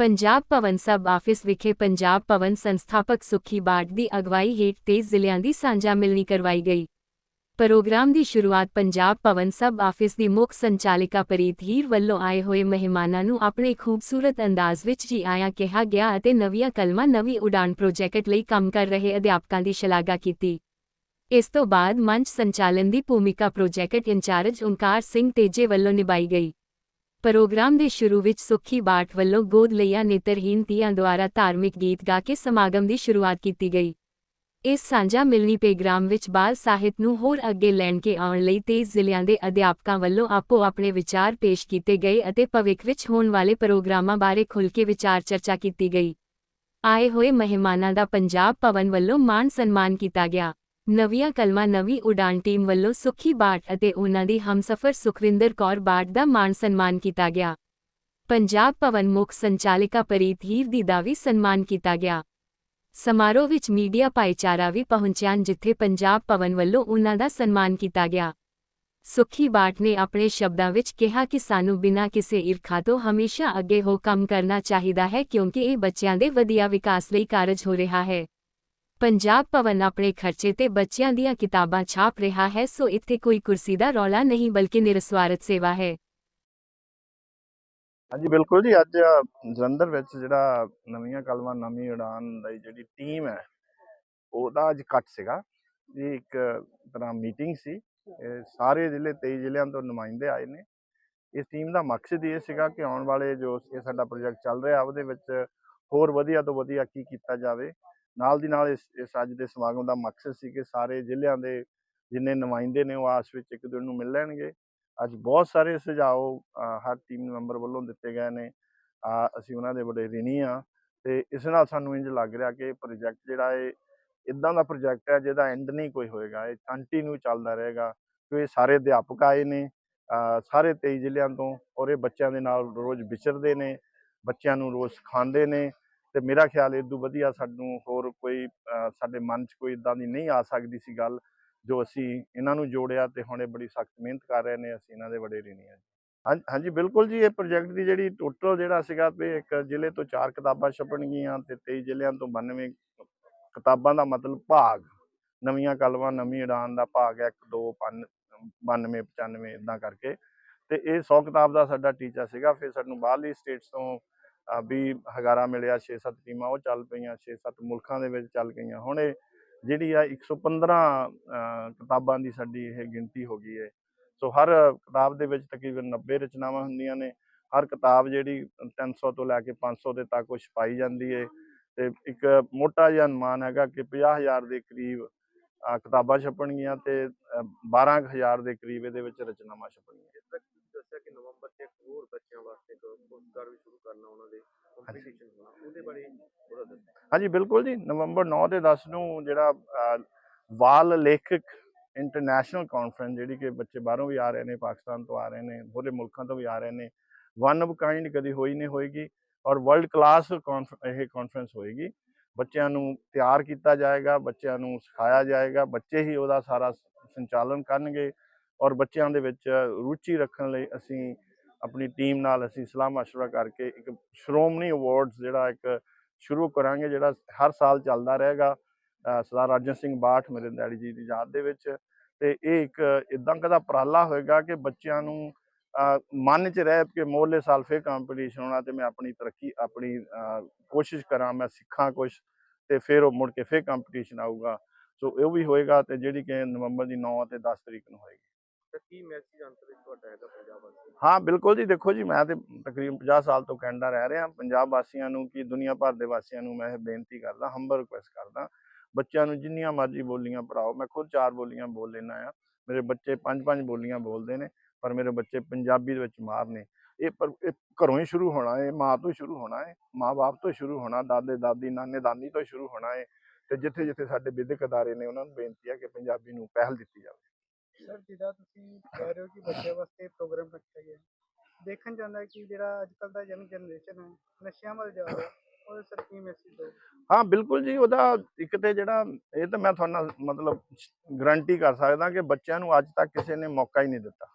ਪੰਜਾਬ ਭਵਨ ਸਬ office ਵਿਖੇ ਪੰਜਾਬ ਭਵਨ ਸੰਸਥਾਪਕ ਸੁਖੀ ਬਾਟ ਦੀ ਅਗਵਾਈ ਹੇਠ 23 ਜ਼ਿਲ੍ਹਿਆਂ ਦੀ ਸਾਂਝਾ ਮਿਲਣੀ ਕਰਵਾਈ ਗਈ। ਪ੍ਰੋਗਰਾਮ ਦੀ ਸ਼ੁਰੂਆਤ ਪੰਜਾਬ ਭਵਨ ਸਬ ਆਫਿਸ ਦੀ ਮੁੱਖ ਸੰਚਾਲਿਕਾ ਪ੍ਰੀਤ ਹੀਰ ਵੱਲੋਂ ਆਏ ਹੋਏ ਮਹਿਮਾਨਾਂ ਨੂੰ ਆਪਣੇ ਖੂਬਸੂਰਤ ਅੰਦਾਜ਼ ਵਿੱਚ ਜੀ ਆਇਆਂ ਕਿਹਾ ਗਿਆ ਅਤੇ ਨਵੀਆਂ ਕਲਮਾਂ, ਨਵੀਂ ਉਡਾਨ ਪ੍ਰੋਜੈਕਟ ਲਈ ਕੰਮ ਕਰ ਰਹੇ ਅਧਿਆਪਕਾਂ ਦੀ ਸ਼ਲਾਘਾ ਕੀਤੀ। ਇਸ ਤੋਂ ਬਾਅਦ ਮੰਚ ਸੰਚਾਲਨ ਦੀ ਭੂਮਿਕਾ ਪ੍ਰੋਜੈਕਟ ਇੰਚਾਰਜ ਓਂਕਾਰ ਸਿੰਘ ਤੇਜੇ ਵੱਲੋਂ ਨਿਭਾਈ ਗਈ। ਪ੍ਰੋਗਰਾਮ ਦੇ ਸ਼ੁਰੂ ਵਿੱਚ ਸੁੱਖੀ ਬਾਟ ਵੱਲੋਂ ਗੋਦ ਲਈਆਂ ਨੇਤਰਹੀਨ ਧੀਆਂ ਦੁਆਰਾ ਧਾਰਮਿਕ ਗੀਤ ਗਾ ਕੇ ਸਮਾਗਮ ਦੀ ਸ਼ੁਰੂਆਤ ਕੀਤੀ ਗਈ। ਇਸ ਸਾਂਝਾ ਮਿਲਣੀ ਪ੍ਰੋਗਰਾਮ ਵਿੱਚ ਬਾਲ ਸਾਹਿਤ ਨੂੰ ਹੋਰ ਅੱਗੇ ਲੈਣ ਕੇ ਆਉਣ ਲਈ 23 ਜ਼ਿਲ੍ਹਿਆਂ ਦੇ ਅਧਿਆਪਕਾਂ ਵੱਲੋਂ ਆਪੋ ਆਪਣੇ ਵਿਚਾਰ ਪੇਸ਼ ਕੀਤੇ ਗਏ ਅਤੇ ਭਵਿੱਖ ਵਿੱਚ ਹੋਣ ਵਾਲੇ ਪ੍ਰੋਗਰਾਮਾਂ ਬਾਰੇ ਖੁੱਲ੍ਹ ਕੇ ਵਿਚਾਰ ਚਰਚਾ ਕੀਤੀ ਗਈ। ਆਏ ਹੋਏ ਮਹਿਮਾਨਾਂ ਦਾ ਪੰਜਾਬ ਭਵਨ ਵੱਲੋਂ ਮਾਣ ਸਨਮਾਨ ਕੀਤਾ ਗਿਆ। ਨਵੀਆਂ ਕਲਮਾਂ ਨਵੀਂ ਉਡਾਨ ਟੀਮ ਵੱਲੋਂ ਸੁਖੀ ਬਾਟ ਅਤੇ ਉਹਨਾਂ ਦੀ ਹਮਸਫਰ ਸੁਖਵਿੰਦਰ ਕੌਰ ਬਾਟ ਦਾ ਮਾਣ ਸਨਮਾਨ ਕੀਤਾ ਗਿਆ। ਪੰਜਾਬ ਭਵਨ ਮੁੱਖ ਸੰਚਾਲਿਕਾ ਪ੍ਰੀਤ ਹੀਰ ਦੀ ਦਾ ਵੀ ਸਨਮਾਨ ਕੀਤਾ ਗਿਆ। ਸਮਾਰੋਹ ਵਿੱਚ ਮੀਡੀਆ ਭਾਈਚਾਰਾ ਵੀ ਪਹੁੰਚਿਆ ਜਿੱਥੇ ਪੰਜਾਬ ਭਵਨ ਵੱਲੋਂ ਉਹਨਾਂ ਦਾ ਸਨਮਾਨ ਕੀਤਾ ਗਿਆ। ਸੁਖੀ ਬਾਟ ਨੇ ਆਪਣੇ ਸ਼ਬਦਾਂ ਵਿੱਚ ਕਿਹਾ ਕਿ ਸਾਨੂੰ ਬਿਨਾਂ ਕਿਸੇ ਈਰਖਾ ਤੋਂ ਹਮੇਸ਼ਾ ਅੱਗੇ ਹੋ ਕੰਮ ਕਰਨਾ ਚਾਹੀਦਾ ਹੈ ਕਿਉਂਕਿ ਇਹ ਬੱਚਿਆਂ ਦੇ ਵਧੀਆ ਵਿਕਾਸ ਲਈ ਕਾਰਜ ਹੋ ਰਿਹਾ ਹੈ। ਪੰਜਾਬ ਭਵਨ ਆਪਣੇ ਖਰਚੇ ਤੇ ਬੱਚਿਆਂ ਦੀਆਂ ਕਿਤਾਬਾਂ ਛਾਪ ਰਿਹਾ ਹੈ, ਸੋ ਇੱਥੇ ਕੋਈ ਕੁਰਸੀ ਦਾ ਰੌਲਾ ਨਹੀਂ, ਬਲਕਿ ਨਿਰਸਵਾਰਥ ਸੇਵਾ ਹੈ। ਹਾਂਜੀ, ਬਿਲਕੁਲ ਜੀ। ਅੱਜ ਜਲੰਧਰ ਵਿੱਚ ਜਿਹੜਾ ਨਵੀਆਂ ਕਲਮਾਂ, ਨਵੀਂ ਉਡਾਨ ਦੀ ਜਿਹੜੀ ਟੀਮ ਹੈ, ਉਹਦਾ ਅੱਜ ਕੱਟ ਸੀਗਾ। ਇਹ ਇੱਕ ਤਰ੍ਹਾਂ ਮੀਟਿੰਗ ਸੀ। ਸਾਰੇ ਜ਼ਿਲ੍ਹੇ 23 ਜ਼ਿਲ੍ਹਿਆਂ ਤੋਂ ਨੁਮਾਇੰਦੇ ਆਏ ਨੇ। ਇਸ ਟੀਮ ਦਾ ਮਕਸਦ ਇਹ ਸੀਗਾ ਕਿ ਆਉਣ ਵਾਲੇ ਜੋ ਇਹ ਸਾਡਾ ਪ੍ਰੋਜੈਕਟ ਚੱਲ ਰਿਹਾ, ਉਹਦੇ ਵਿੱਚ ਹੋਰ ਵਧੀਆ ਤੋਂ ਵਧੀਆ ਕੀ ਕੀਤਾ ਜਾਵੇ। ਨਾਲ ਦੀ ਨਾਲ ਇਸ ਇਸ ਅੱਜ ਦੇ ਸਮਾਗਮ ਦਾ ਮਕਸਦ ਸੀ ਕਿ ਸਾਰੇ ਜ਼ਿਲ੍ਹਿਆਂ ਦੇ ਜਿੰਨੇ ਨੁਮਾਇੰਦੇ ਨੇ ਉਹ ਆਸ ਵਿੱਚ ਇੱਕ ਦੂਜੇ ਨੂੰ ਮਿਲ ਲੈਣਗੇ। ਅੱਜ ਬਹੁਤ ਸਾਰੇ ਸੁਝਾਅ ਹਰ ਟੀਮ ਮੈਂਬਰ ਵੱਲੋਂ ਦਿੱਤੇ ਗਏ ਨੇ। ਅਸੀਂ ਉਹਨਾਂ ਦੇ ਬੜੇ ਰਿਣੀ ਆ ਤੇ ਇਸ ਨਾਲ ਸਾਨੂੰ ਇੰਜ ਲੱਗ ਰਿਹਾ ਕਿ ਪ੍ਰੋਜੈਕਟ ਜਿਹੜਾ ਇਹ ਇਦਾਂ ਦਾ ਪ੍ਰੋਜੈਕਟ ਹੈ ਜਿਹਦਾ ਐਂਡ ਨਹੀਂ ਕੋਈ ਹੋਏਗਾ, ਇਹ ਕੰਟੀਨਿਊ ਚੱਲਦਾ ਰਹੇਗਾ ਕਿਉਂਕਿ ਸਾਰੇ ਅਧਿਆਪਕ ਆਏ ਨੇ ਸਾਰੇ 23 ਜ਼ਿਲ੍ਹਿਆਂ ਤੋਂ ਔਰ ਇਹ ਬੱਚਿਆਂ ਦੇ ਨਾਲ ਰੋਜ਼ ਵਿਚਰਦੇ ਨੇ, ਬੱਚਿਆਂ ਨੂੰ ਰੋਜ਼ ਸਿਖਾਉਂਦੇ ਨੇ ਤੇ ਮੇਰਾ ਖਿਆਲ ਇਦੋਂ ਵਧੀਆ ਸਾਨੂੰ ਹੋਰ ਕੋਈ ਸਾਡੇ ਮਨ 'ਚ ਕੋਈ ਇਦਾਂ ਦੀ ਨਹੀਂ ਆ ਸਕਦੀ ਸੀ ਗੱਲ, ਜੋ ਅਸੀਂ ਇਹਨਾਂ ਨੂੰ ਜੋੜਿਆ ਤੇ ਹੁਣ ਇਹ ਬੜੀ ਸਖਤ ਮਿਹਨਤ ਕਰ ਰਹੇ ਨੇ, ਅਸੀਂ ਇਹਨਾਂ ਦੇ ਬੜੇ ਰਿਣੀ ਹਾਂ ਹਾਂਜੀ ਹਾਂਜੀ, ਬਿਲਕੁਲ ਜੀ, ਇਹ ਪ੍ਰੋਜੈਕਟ ਦੀ ਜਿਹੜੀ ਟੋਟਲ ਜਿਹੜਾ ਸੀਗਾ ਵੀ ਇੱਕ ਜ਼ਿਲ੍ਹੇ ਤੋਂ ਚਾਰ ਕਿਤਾਬਾਂ ਛਪਣਗੀਆਂ ਤੇ 23 ਜ਼ਿਲ੍ਹਿਆਂ ਤੋਂ 92 ਕਿਤਾਬਾਂ ਦਾ ਮਤਲਬ ਭਾਗ, ਨਵੀਆਂ ਕਲਮਾਂ, ਨਵੀਂ ਉਡਾਨ ਦਾ ਭਾਗ ਹੈ 1 2 5 92 95 ਇਦਾਂ ਕਰਕੇ। ਤੇ ਇਹ 100 ਕਿਤਾਬ ਦਾ ਸਾਡਾ ਟੀਚਾ ਸੀਗਾ, ਫਿਰ ਸਾਨੂੰ ਬਾਹਰਲੀ ਸਟੇਟਸ ਤੋਂ ਵੀ ਹਗਾਰਾ ਮਿਲਿਆ 6-7 ਟੀਮਾਂ ਉਹ ਚੱਲ ਪਈਆਂ 6-7 ਮੁਲਕਾਂ ਦੇ ਵਿੱਚ ਚੱਲ ਗਈਆਂ। ਹੁਣ ਇਹ ਜਿਹੜੀ ਆ 115 ਕਿਤਾਬਾਂ ਦੀ ਸਾਡੀ ਇਹ ਗਿਣਤੀ ਹੋ ਗਈ ਹੈ ਸੋ ਹਰ ਕਿਤਾਬ ਦੇ ਵਿੱਚ ਤਕਰੀਬਨ 90 ਰਚਨਾਵਾਂ ਹੁੰਦੀਆਂ ਨੇ। ਹਰ ਕਿਤਾਬ ਜਿਹੜੀ 300 ਤੋਂ ਲੈ ਕੇ 500 ਦੇ ਤੱਕ ਉਹ ਛਪਾਈ ਜਾਂਦੀ ਹੈ ਤੇ ਇੱਕ ਮੋਟਾ ਜਿਹਾ ਅਨੁਮਾਨ ਹੈਗਾ ਕਿ 50000 ਦੇ ਕਰੀਬ ਕਿਤਾਬਾਂ ਛਪਣਗੀਆਂ ਤੇ ਅਹ 12000 ਦੇ ਕਰੀਬ ਇਹਦੇ ਵਿੱਚ ਰਚਨਾਵਾਂ ਛਪਣਗੀਆਂ। ਜਿਸ ਦੱਸਿਆ ਕਿ ਨਵੰਬਰ 'ਚ ਇੱਕ ਹੋਰ ਬੱਚਿਆਂ ਇੱਕ ਪੁਰਸਕਾਰ ਵੀ ਸ਼ੁਰੂ ਕਰਨਾ ਉਹਨਾਂ ਦੇ ਕੰਪੀਟੀਸ਼ਨ ਹੋਣਾ ਉਹਦੇ ਬਾਰੇ ਥੋੜਾ ਦੱਸੋ। ਹਾਂਜੀ, ਬਿਲਕੁਲ ਜੀ। ਨਵੰਬਰ 9 ਤੇ 10 ਨੂੰ ਜਿਹੜਾ ਵਾਲ ਲੇਖਕ ਇੰਟਰਨੈਸ਼ਨਲ ਕਾਨਫਰੰਸ ਜਿਹੜੀ ਕਿ ਬੱਚੇ ਬਾਹਰੋਂ ਵੀ ਆ ਰਹੇ ਨੇ, ਪਾਕਿਸਤਾਨ ਤੋਂ ਆ ਰਹੇ ਨੇ ਹੋਰੇ ਮੁਲਕਾਂ ਤੋਂ ਵੀ ਆ ਰਹੇ ਨੇ ਵਨ ਆਫ ਕਾਈਂਡ ਕਦੀ ਹੋਈ ਨਹੀਂ ਹੋਏਗੀ ਔਰ ਵਰਲਡ ਕਲਾਸ ਇਹ ਕਾਨਫਰੰਸ ਹੋਏਗੀ। ਬੱਚਿਆਂ ਨੂੰ ਤਿਆਰ ਕੀਤਾ ਜਾਏਗਾ, ਬੱਚਿਆਂ ਨੂੰ ਸਿਖਾਇਆ ਜਾਏਗਾ, ਬੱਚੇ ਹੀ ਉਹਦਾ ਸਾਰਾ ਸੰਚਾਲਨ ਕਰਨਗੇ ਔਰ ਬੱਚਿਆਂ ਦੇ ਵਿੱਚ ਰੁਚੀ ਰੱਖਣ ਲਈ ਅਸੀਂ ਆਪਣੀ ਟੀਮ ਨਾਲ ਅਸੀਂ ਸਲਾਹ ਮਸ਼ਵਰਾ ਕਰਕੇ ਇੱਕ ਸ਼੍ਰੋਮਣੀ ਅਵਾਰਡਸ ਜਿਹੜਾ ਇੱਕ ਸ਼ੁਰੂ ਕਰਾਂਗੇ, ਜਿਹੜਾ ਹਰ ਸਾਲ ਚੱਲਦਾ ਰਹੇਗਾ ਸਰਦਾਰ ਰਾਜਨ ਸਿੰਘ ਬਾਠ ਮੇਰੇ ਡੈਡੀ ਜੀ ਦੀ ਯਾਦ ਦੇ ਵਿੱਚ। ਤੇ ਇਹ ਇੱਕ ਇਦਾਂ ਕਦਾ ਉਪਰਾਲਾ ਹੋਏਗਾ ਕਿ ਬੱਚਿਆਂ ਨੂੰ ਮਨ 'ਚ ਰਹਿ ਕਿ ਮੋਹਲੇ ਸਾਲ ਫੇਰ ਕੰਪੀਟੀਸ਼ਨ ਹੋਣਾ ਤੇ ਮੈਂ ਆਪਣੀ ਤਰੱਕੀ, ਆਪਣੀ ਕੋਸ਼ਿਸ਼ ਕਰਾਂ, ਮੈਂ ਸਿੱਖਾਂ ਕੁਝ ਤੇ ਫਿਰ ਉਹ ਮੁੜ ਕੇ ਫੇਰ ਕੰਪੀਟੀਸ਼ਨ ਆਊਗਾ। ਸੋ ਇਹ ਵੀ ਹੋਏਗਾ ਤੇ ਜਿਹੜੀ ਕਿ ਨਵੰਬਰ ਦੀ 9 ਅਤੇ 10 ਤਰੀਕ ਨੂੰ ਹੋਏਗੀ। ਤਾਂ ਕੀ ਮੈਸੇਜ ਅੰਤ ਵਿੱਚ ਤੁਹਾਡਾ ਹੈਗਾ ਪੰਜਾਬ ਵਾਸੀਆਂ ਹਾਂ, ਬਿਲਕੁਲ ਜੀ। ਦੇਖੋ ਜੀ, ਮੈਂ ਤੇ ਤਕਰੀਬਨ 50 ਸਾਲ ਤੋਂ ਕੈਨੇਡਾ ਰਹਿ ਰਿਹਾ। ਪੰਜਾਬ ਵਾਸੀਆਂ ਨੂੰ ਕਿ ਦੁਨੀਆ ਭਰ ਦੇ ਵਾਸੀਆਂ ਨੂੰ ਮੈਂ ਇਹ ਬੇਨਤੀ ਕਰਦਾ ਹੰਬਲ ਰਿਕੁਐਸਟ ਕਰਦਾ, ਬੱਚਿਆਂ ਨੂੰ ਜਿੰਨੀਆਂ ਮਰਜ਼ੀ ਬੋਲੀਆਂ ਪੜਾਓ ਮੈਂ ਖੁਦ ਚਾਰ ਬੋਲੀਆਂ ਬੋਲ ਲੈਣਾ ਆ। ਮੇਰੇ ਬੱਚੇ ਪੰਜ ਪੰਜ ਬੋਲੀਆਂ ਬੋਲਦੇ ਨੇ, ਪਰ ਮੇਰੇ ਬੱਚੇ ਪੰਜਾਬੀ ਦੇ ਵਿੱਚ ਮਾਰ ਨੇ। ਇਹ ਪਰ, ਇਹ ਘਰੋਂ ਹੀ ਸ਼ੁਰੂ ਹੋਣਾ ਹੈ ਮਾਂ ਤੋਂ ਸ਼ੁਰੂ ਹੋਣਾ ਹੈ ਮਾਂ-ਬਾਪ ਤੋਂ ਸ਼ੁਰੂ ਹੋਣਾ, ਦਾਦੇ, ਦਾਦੀ ਨਾਨੇ ਦਾਨੀ ਤੋਂ ਸ਼ੁਰੂ ਹੋਣਾ ਹੈ ਤੇ ਜਿੱਥੇ ਜਿੱਥੇ ਸਾਡੇ ਵਿਦਿਅਕ ਅਦਾਰੇ ਨੇ, ਉਹਨਾਂ ਨੂੰ ਬੇਨਤੀ ਹੈ ਕਿ ਪੰਜਾਬੀ ਨੂੰ ਪਹਿਲ ਦਿੱਤੀ ਜਾਵੇ। ਸਰ, ਜਿੱਦਾਂ ਤੁਸੀਂ ਕਹਿ ਰਹੇ ਹੋ ਕਿ ਬੱਚਿਆਂ ਵਾਸਤੇ ਪ੍ਰੋਗਰਾਮ ਰੱਖਿਆ ਗਿਆ। ਦੇਖਣ ਜਾਂਦਾ ਕਿ ਜਿਹੜਾ ਅੱਜ ਕੱਲ ਦਾ ਯੰਗ ਜਨਰੇਸ਼ਨ ਹੈ, ਨਸ਼ਿਆਂ ਵੱਲ ਜਾ ਰਿਹਾ, ਉਹਦੇ ਸਰ ਕੀ ਮੈਸੇਜ ਹੋ ਹਾਂ, ਬਿਲਕੁਲ ਜੀ, ਉਹਦਾ ਇੱਕ ਤੇ ਜਿਹੜਾ, ਇਹ ਤਾਂ ਮੈਂ ਤੁਹਾਨੂੰ ਮਤਲਬ ਗਰੰਟੀ ਕਰ ਸਕਦਾ ਕਿ ਬੱਚਿਆਂ ਨੂੰ ਅੱਜ ਤੱਕ ਕਿਸੇ ਨੇ ਮੌਕਾ ਹੀ ਨਹੀਂ ਦਿੱਤਾ।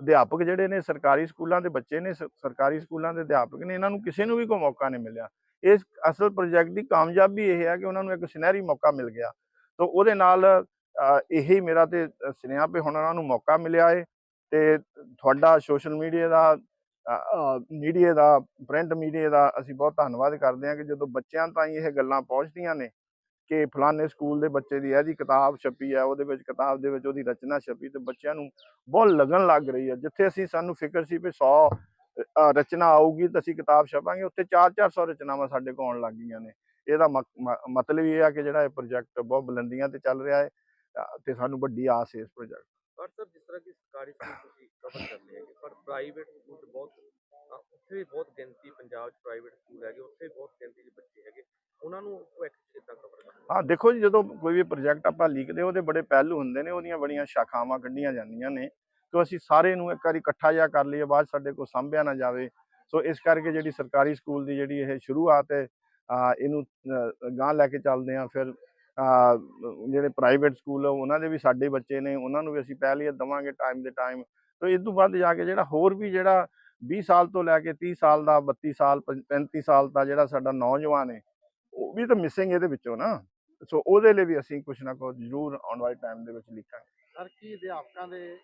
ਅਧਿਆਪਕ ਜਿਹੜੇ ਨੇ, ਸਰਕਾਰੀ ਸਕੂਲਾਂ ਦੇ ਬੱਚੇ ਨੇ ਸਰਕਾਰੀ ਸਕੂਲਾਂ ਦੇ ਅਧਿਆਪਕ ਨੇ, ਇਹਨਾਂ ਨੂੰ ਕਿਸੇ ਨੂੰ ਵੀ ਕੋਈ ਮੌਕਾ ਨਹੀਂ ਮਿਲਿਆ। ਇਸ ਅਸਲ ਪ੍ਰੋਜੈਕਟ ਦੀ ਕਾਮਯਾਬੀ ਇਹ ਹੈ ਕਿ ਉਹਨਾਂ ਨੂੰ ਇੱਕ ਸੁਨਹਿਰੀ ਮੌਕਾ ਮਿਲ ਗਿਆ। ਤਾਂ ਉਹਦੇ ਨਾਲ ਇਹੀ ਮੇਰਾ ਤੇ ਸੁਨੇਹਾ ਵੀ ਹੁਣ ਉਹਨਾਂ ਨੂੰ ਮੌਕਾ ਮਿਲਿਆ ਏ ਤੇ ਤੁਹਾਡਾ ਸੋਸ਼ਲ ਮੀਡੀਆ ਦਾ ਮੀਡੀਆ ਦਾ ਪ੍ਰਿੰਟ ਮੀਡੀਆ ਦਾ ਅਸੀਂ ਬਹੁਤ ਧੰਨਵਾਦ ਕਰਦੇ ਹਾਂ ਕਿ ਜਦੋਂ ਬੱਚਿਆਂ ਤਾਈਂ ਇਹ ਗੱਲਾਂ ਪਹੁੰਚਦੀਆਂ ਨੇ ਕਿ ਫਲਾਣੇ ਸਕੂਲ ਦੇ ਬੱਚੇ ਦੀ ਇਹਦੀ ਕਿਤਾਬ ਛਪੀ ਹੈ ਉਹਦੇ ਵਿੱਚ ਕਿਤਾਬ ਦੇ ਵਿੱਚ ਉਹਦੀ ਰਚਨਾ ਛਪੀ ਤੇ ਬੱਚਿਆਂ ਨੂੰ ਬਹੁਤ ਲੱਗਣ ਲੱਗ ਰਹੀ ਹੈ ਜਿੱਥੇ ਅਸੀਂ ਸਾਨੂੰ ਫਿਕਰ ਸੀ ਵੀ 100 ਰਚਨਾ ਆਊਗੀ ਤਾਂ ਅਸੀਂ ਕਿਤਾਬ ਛਪਾਂਗੇ, ਉੱਥੇ 4-400 ਰਚਨਾਵਾਂ ਸਾਡੇ ਕੋਲ ਆਉਣ ਲੱਗ ਗਈਆਂ ਨੇ। ਇਹਦਾ ਮਕ- ਮਤਲਬ ਇਹ ਆ ਕਿ ਜਿਹੜਾ ਇਹ ਪ੍ਰੋਜੈਕਟ ਬਹੁਤ ਬੁਲੰਦੀਆਂ ਤੇ ਚੱਲ ਰਿਹਾ ਹੈ ਤੇ ਸਾਨੂੰ ਵੱਡੀ ਆਸ ਹੈ ਇਸ ਪ੍ਰੋਜੈਕਟ ਪਰ ਸਰ ਜਿਸ ਤਰ੍ਹਾਂ ਕਿ ਸਰਕਾਰੀ ਸਕੂਲ ਤੁਸੀਂ ਕਵਰ ਕਰਦੇ ਹੈਗੇ ਪਰ ਪ੍ਰਾਈਵੇਟ ਸਕੂਲ ਬਹੁਤ ਉੱਥੇ ਵੀ ਬਹੁਤ ਗਿਣਤੀ ਪੰਜਾਬ 'ਚ ਪ੍ਰਾਈਵੇਟ ਸਕੂਲ ਹੈਗੇ ਉੱਥੇ ਬਹੁਤ ਗਿਣਤੀ 'ਚ ਬੱਚੇ ਹੈਗੇ। ਉਹਨਾਂ ਨੂੰ ਕਿੱਦਾਂ ਕਵਰ ਕਰਨਾ ਹਾਂ ਦੇਖੋ ਜੀ ਜਦੋਂ ਕੋਈ ਵੀ ਪ੍ਰੋਜੈਕਟ ਆਪਾਂ ਲਿਖਦੇ ਉਹਦੇ ਬੜੇ ਪਹਿਲੂ ਹੁੰਦੇ ਨੇ ਉਹਦੀਆਂ ਬੜੀਆਂ ਸ਼ਾਖਾਵਾਂ ਕੱਢੀਆਂ ਜਾਂਦੀਆਂ ਨੇ। ਕਿ ਅਸੀਂ ਸਾਰੇ ਨੂੰ ਇੱਕ ਵਾਰੀ ਇਕੱਠਾ ਜਿਹਾ ਕਰ ਲਈਏ ਬਾਅਦ ਸਾਡੇ ਕੋਲ ਸਾਂਭਿਆ ਨਾ ਜਾਵੇ। ਸੋ ਇਸ ਕਰਕੇ ਜਿਹੜੀ ਸਰਕਾਰੀ ਸਕੂਲ ਦੀ ਜਿਹੜੀ ਇਹ ਸ਼ੁਰੂਆਤ ਹੈ ਇਹਨੂੰ ਗਾਂ ਲੈ ਕੇ ਚੱਲਦੇ ਆ ਫਿਰ ਜਿਹੜੇ ਪ੍ਰਾਈਵੇਟ ਸਕੂਲ ਆ, ਉਹਨਾਂ ਦੇ ਵੀ ਸਾਡੇ ਬੱਚੇ ਨੇ, ਉਹਨਾਂ ਨੂੰ ਵੀ ਅਸੀਂ ਪਹਿਲੀਅਤ ਦਵਾਂਗੇ ਟਾਈਮ ਦੇ ਟਾਈਮ ਤੋਂ ਇਸ ਤੋਂ ਬਾਅਦ ਜਾ ਕੇ ਜਿਹੜਾ ਹੋਰ ਵੀ ਜਿਹੜਾ 20 ਸਾਲ ਤੋਂ ਲੈ ਕੇ 30 ਸਾਲ ਦਾ 32 ਸਾਲ, ਪੰ- 35 ਸਾਲ ਦਾ ਜਿਹੜਾ ਸਾਡਾ ਨੌਜਵਾਨ ਹੈ ਉਹ ਵੀ ਤਾਂ ਮਿਸਿੰਗ ਇਹਦੇ ਵਿੱਚੋਂ ਨਾ। ਸੋ ਉਹਦੇ ਲਈ ਵੀ ਅਸੀਂ ਕੁਝ ਨਾ ਕੁਝ ਜ਼ਰੂਰ ਆਉਣ ਵਾਲੇ ਟਾਈਮ ਦੇ ਵਿੱਚ ਲਿਖਾਂਗੇ। ਸਰ ਕੀ ਅਧਿਆਪਕਾਂ ਦੇ